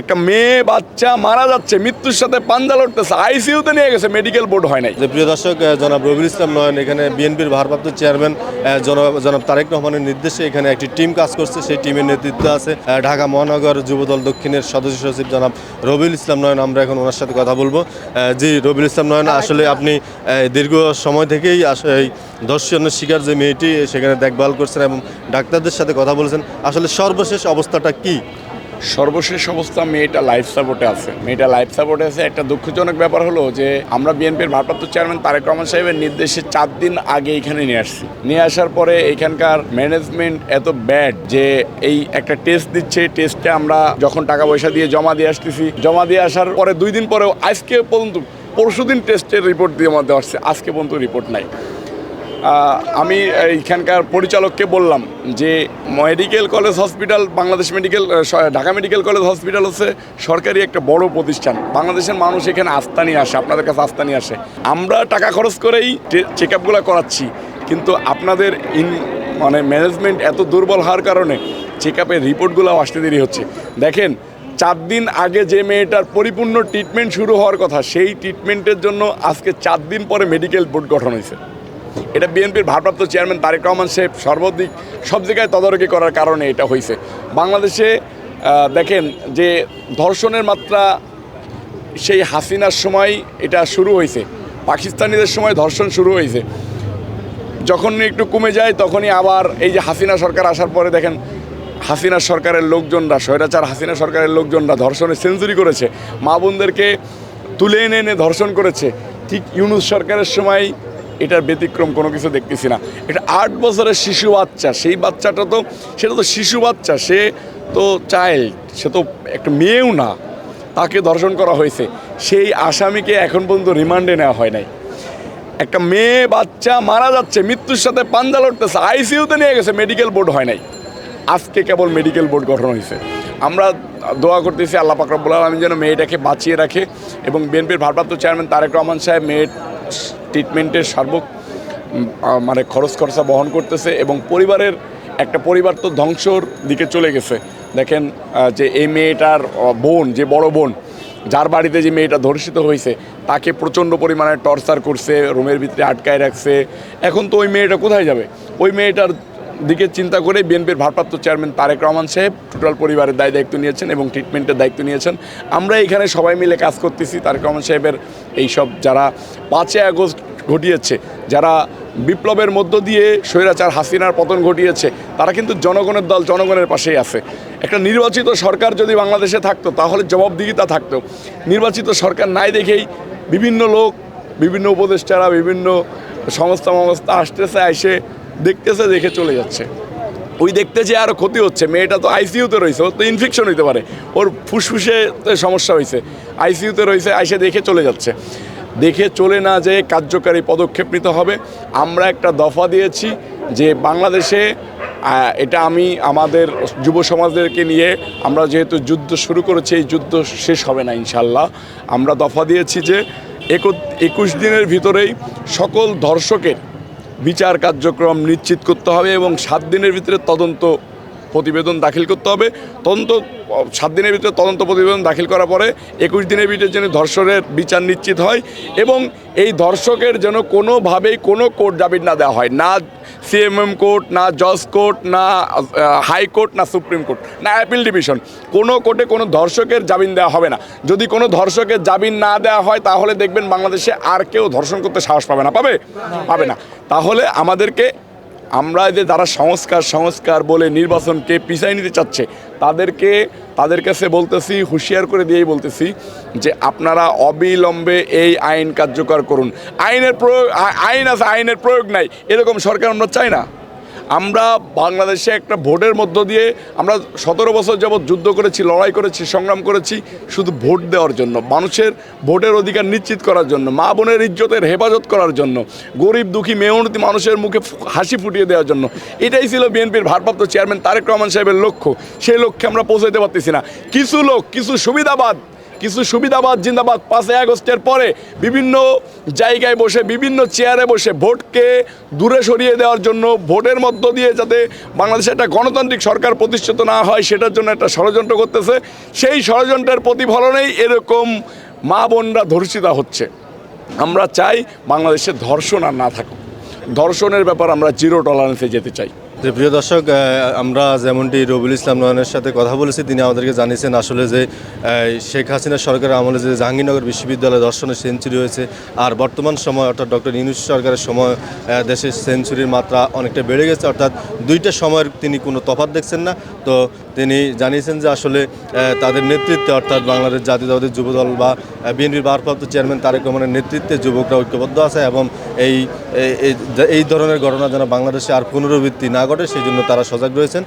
একটা মেয়ে, বাচ্চা মারা যাচ্ছে, মৃত্যুর সাথে পাঞ্জা লড়তেছে, আইসিইউতে নিয়ে গেছে মেডিকেল বোর্ড হয় নাই। প্রিয় দর্শক জনাব রবিউল ইসলাম নয়ন, এখানে বিএনপির ভারপ্রাপ্ত চেয়ারম্যান জনাব তারেক রহমানের নির্দেশে এখানে একটি টিম কাজ করছে, সেই টিমের নেতৃত্বে আছে ঢাকা মহানগর যুবদল দক্ষিণের সদস্য সচিব জনাব রবিউল ইসলাম নয়ন। আমরা এখন ওনার সাথে কথা বলব। জি রবিউল ইসলাম নয়ন, আসলে আপনি দীর্ঘ সময় থেকেই এই ধর্ষণের শিকার যে মেয়েটি, সেখানে দেখভাল করছেন এবং ডাক্তারদের সাথে কথা বলেছেন। আসলে সর্বশেষ অবস্থাটা কি? সর্বশেষ অবস্থা মেয়েটা লাইফ সাপোর্টে আছে। মেয়েটা লাইফ সাপোর্টে আছে। একটা দুঃখজনক ব্যাপার হলো যে, আমরা বিএনপির ভারপ্রাপ্ত চেয়ারম্যান তারেক রহমান সাহেবের নির্দেশে চার দিন আগে এখানে নিয়ে আসছি। নিয়ে আসার পরে এখানকার ম্যানেজমেন্ট এত ব্যাড যে, এই একটা টেস্ট দিচ্ছে। টেস্টে আমরা যখন টাকা পয়সা দিয়ে জমা দিয়ে আসতেছি, জমা দিয়ে আসার পরে দুই দিন পরেও আজকে পর্যন্ত, পরশুদিন টেস্টের রিপোর্ট দিয়ে দেওয়া আসছে। আজকে পর্যন্ত রিপোর্ট নাই। আমি এইখানকার পরিচালককে বললাম যে medical college hospital Bangladesh medical Dhaka medical college hospital হচ্ছে সরকারি একটা বড় প্রতিষ্ঠান। বাংলাদেশের মানুষ এখানে আস্থা নিয়ে আসে, আপনাদের কাছে আস্থা নিয়ে আসে। আমরা টাকা খরচ করেই চেক আপগুলো করাচ্ছি, কিন্তু আপনাদের ইন মানে ম্যানেজমেন্ট এত দুর্বল হওয়ার কারণে চেক আপের রিপোর্টগুলো আসতে দেরি হচ্ছে। দেখেন, চার দিন আগে যে মেয়েটার পরিপূর্ণ ট্রিটমেন্ট শুরু হওয়ার কথা, সেই ট্রিটমেন্টের জন্য আজকে চার দিন পরে মেডিকেল বোর্ড গঠন হয়েছে। এটা বিএনপির ভারপ্রাপ্ত চেয়ারম্যান তারেক রহমান সাহেব সর্বাধিক সব জায়গায় তদারকি করার কারণে এটা হয়েছে বাংলাদেশে দেখেন যে ধর্ষণের মাত্রা সেই হাসিনার সময় এটা শুরু হয়েছে পাকিস্তানিদের সময় ধর্ষণ শুরু হয়েছে যখন একটু কমে যায়, তখনই আবার এই যে হাসিনা সরকার আসার পরে দেখেন হাসিনা সরকারের লোকজনরা, স্বৈরাচার হাসিনা সরকারের লোকজনরা ধর্ষণে সেঞ্চুরি করেছে। মা বোনদেরকে তুলে এনে এনে ধর্ষণ করেছে। ঠিক ইউনুস সরকারের সময় এটার ব্যতিক্রম কোনো কিছু দেখতেছি না। এটা আট বছরের শিশু বাচ্চা, সেই বাচ্চাটা তো, সেটা তো শিশু বাচ্চা, সে তো চাইল্ড সে তো একটা মেয়েও না। তাকে ধর্ষণ করা হয়েছে। সেই আসামিকে এখন পর্যন্ত রিমান্ডে নেওয়া হয় নাই। একটা মেয়ে বাচ্চা মারা যাচ্ছে, মৃত্যুর সাথে পাঞ্জা লড়তেছে, আইসিইউতে নিয়ে গেছে মেডিকেল বোর্ড হয় নাই। আজকে কেবল মেডিকেল বোর্ড গঠন হয়েছে। আমরা দোয়া করতেছি আল্লাহ পাকরবুল আলমী যেন মেয়েটাকে বাঁচিয়ে রাখে এবং বিএনপির ভারপ্রাপ্ত চেয়ারম্যান তারেক রহমান সাহেব মেয়ের ট্রিটমেন্টের সার্বক মানে খরচ খরচা বহন করতেছে এবং পরিবারের একটা পরিবার তো ধ্বংসর দিকে চলে গেছে। দেখেন যে এই মেয়েটার বোন, যে বড় বোন, যার বাড়িতে যে মেয়েটা ধর্ষিত হয়েছে, তাকে প্রচণ্ড পরিমাণে টর্চার করছে, রুমের ভিতরে আটকায় রাখছে। এখন তো ওই মেয়েটা কোথায় যাবে? ওই মেয়েটার দিকে চিন্তা করে বিএনপির ভারপ্রাপ্ত চেয়ারম্যান তারেক রহমান সাহেব টোটাল পরিবারের দায় দায়িত্ব নিয়েছেন এবং ট্রিটমেন্টের দায়িত্ব নিয়েছেন। আমরা এখানে সবাই মিলে কাজ করতেছি তারেক রহমান সাহেবের এইসব যারা পাঁচই আগস্ট ঘটিয়েছে, যারা বিপ্লবের মধ্য দিয়ে স্বৈরাচার হাসিনার পতন ঘটিয়েছে, তারা কিন্তু জনগণের দল জনগণের পাশেই আছে। একটা নির্বাচিত সরকার যদি বাংলাদেশে থাকতো, তাহলে জবাবদিহিতা থাকতো। নির্বাচিত সরকার নাই দেখেই বিভিন্ন লোক, বিভিন্ন উপদেষ্টারা, বিভিন্ন সংস্থা মংস্থা আসতেছে, এসে দেখতেছে, দেখে চলে যাচ্ছে। ওই দেখতে যে আরও ক্ষতি হচ্ছে, মেয়েটা তো আইসিইউতে রয়েছে, ওর তো ইনফেকশন হইতে পারে। ওর ফুসফুসে সমস্যা হয়েছে আইসিইউতে রয়েছে, আইসে দেখে চলে যাচ্ছে। দেখে চলে না যে কার্যকারী পদক্ষেপ নিতে হবে। আমরা একটা দফা দিয়েছি যে বাংলাদেশে এটা আমি আমাদের যুব সমাজদেরকে নিয়ে আমরা যেহেতু যুদ্ধ শুরু করেছি, এই যুদ্ধ শেষ হবে না ইনশাল্লাহ আমরা দফা দিয়েছি যে একুশ দিনের ভিতরেই সকল ধর্ষকের বিচার কার্যক্রম নিশ্চিত করতে হবে এবং সাত দিনের ভিতরে তদন্ত প্রতিবেদন দাখিল করতে হবে। তদন্ত, সাত দিনের ভিতরে তদন্ত প্রতিবেদন দাখিল করার পরে একুশ দিনের ভিতরে যেন ধর্ষণের বিচার নিশ্চিত হয় এবং এই ধর্ষকের যেন কোনোভাবেই কোনো কোর্ট জামিন না দেওয়া হয়। না সিএমএম কোর্ট, না জজ কোর্ট, না হাইকোর্ট না সুপ্রিম কোর্ট, না অ্যাপিল ডিভিশন। কোনো কোর্টে কোনো ধর্ষকের জামিন দেওয়া হবে না। যদি কোনো ধর্ষকের জামিন না দেওয়া হয়, তাহলে দেখবেন বাংলাদেশে আর কেউ ধর্ষণ করতে সাহস পাবে না। পাবে? পাবে না। তাহলে আমাদেরকে আমরা যে যারা সংস্কার সংস্কার বলে নির্বাচনকে পিছাই নিতে চাচ্ছে, তাদেরকে, তাদের কাছে বলতেছি, হুঁশিয়ার করে দিয়েই বলতেছি যে আপনারা অবিলম্বে এই আইন কার্যকর করুন। আইনের প্রয়োগ আইন আছে, আইনের প্রয়োগ নাই। এরকম সরকার আমরা চাই না। আমরা বাংলাদেশে একটা ভোটের মধ্য দিয়ে আমরা সতেরো বছর যাবৎ যুদ্ধ করেছি, লড়াই করেছি, সংগ্রাম করেছি, শুধু ভোট দেওয়ার জন্য, মানুষের ভোটের অধিকার নিশ্চিত করার জন্য, মা বোনের ইজ্জতের হেফাজত করার জন্য, গরিব দুঃখী মেহনতি মানুষের মুখে হাসি ফুটিয়ে দেওয়ার জন্য। এটাই ছিল বিএনপির ভারপ্রাপ্ত চেয়ারম্যান তারেক রহমান সাহেবের লক্ষ্য। সেই লক্ষ্যে আমরা পৌঁছাতে পারতেছি না। কিছু লোক, কিছু সুবিধাবাদ কিছু সুবিধাবাদ জিন্দাবাদ পাঁচই আগস্টের পরে বিভিন্ন জায়গায় বসে, বিভিন্ন চেয়ারে বসে ভোটকে দূরে সরিয়ে দেওয়ার জন্য, ভোটের মধ্য দিয়ে যাতে বাংলাদেশে একটা গণতান্ত্রিক সরকার প্রতিষ্ঠিত না হয়, সেটার জন্য একটা ষড়যন্ত্র করতেছে। সেই ষড়যন্ত্রের প্রতিফলনেই এরকম মা বোনরা ধর্ষিতা হচ্ছে। আমরা চাই বাংলাদেশে ধর্ষণ আর না থাকুক। ধর্ষণের ব্যাপার আমরা জিরো টলারেন্সে যেতে চাই। যে প্রিয় দর্শক আমরা যেমনটি রবিউল ইসলাম নয়নের সাথে কথা বলেছি, তিনি আমাদেরকে জানিয়েছেন আসলে যে শেখ হাসিনা সরকারের আমলে যে জাহাঙ্গীরনগর বিশ্ববিদ্যালয়ে দর্শনের সেঞ্চুরি হয়েছে, আর বর্তমান সময় অর্থাৎ ডক্টর ইউনুস সরকারের সময় দেশের সেঞ্চুরির মাত্রা অনেকটা বেড়ে গেছে, অর্থাৎ দুইটা সময়ের তিনি কোনো তফাত দেখছেন না। তো তিনি জানিয়েছেন যে আসলে তাদের নেতৃত্বে অর্থাৎ বাংলাদেশ জাতীয়তাবাদী যুবদল বা বিএনপির ভারপ্রাপ্ত চেয়ারম্যান তারেক রহমানের নেতৃত্বে যুবকরা ঐক্যবদ্ধ আছে এবং এই, এই- ধরনের ঘটনা যেন বাংলাদেশে আর পুনরাবৃত্তি না ঘটে, সেই জন্য তারা সজাগ রয়েছেন।